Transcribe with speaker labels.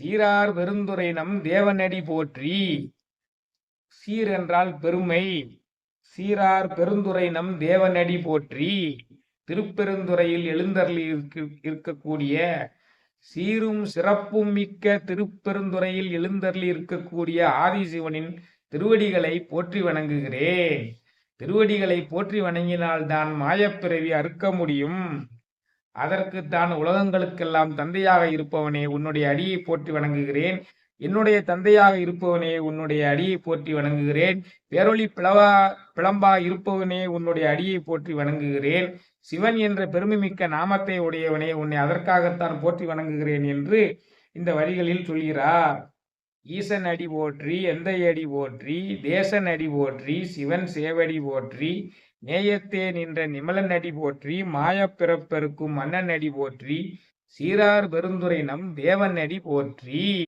Speaker 1: சீரார் பெருந்துரை நம் தேவனடி போற்றி. சீர் என்றால் பெருமை. சீரார் பெருந்துரை நம் தேவனடி போற்றி. திருப்பெருந்துறையில் எழுந்தருளி இருக்கக்கூடிய சீரும் சிறப்பும் மிக்க திருப்பெருந்துறையில் எழுந்தருளி இருக்கக்கூடிய ஆதிசிவனின் திருவடிகளை போற்றி வணங்குகிறேன். திருவடிகளை போற்றி வணங்கினால்தான் மாயப்பிறவி அறுக்க முடியும். அதற்குத்தான் உலகங்களுக்கெல்லாம் தந்தையாக இருப்பவனே உன்னுடைய அடியை போற்றி வணங்குகிறேன். என்னுடைய தந்தையாக இருப்பவனே உன்னுடைய அடியை போற்றி வணங்குகிறேன். பேரொளி பிளவா பிளம்பா இருப்பவனே உன்னுடைய அடியை போற்றி வணங்குகிறேன். சிவன் என்ற பெருமைமிக்க நாமத்தை உடையவனே உன்னை அதற்காகத்தான் போற்றி வணங்குகிறேன் என்று இந்த வரிகளில் சொல்கிறார். ஈசன் அடி போற்றி எந்தை அடி போற்றி தேசன் அடி போற்றி சிவன் சேவடி போற்றி நேயத்தே நின்ற நிமலன் அடி போற்றி மாயப்பிறப்பெருக்கும் மன்னன் அடி போற்றி சீரார் பெருந்துரை நம் தேவன் அடி போற்றி.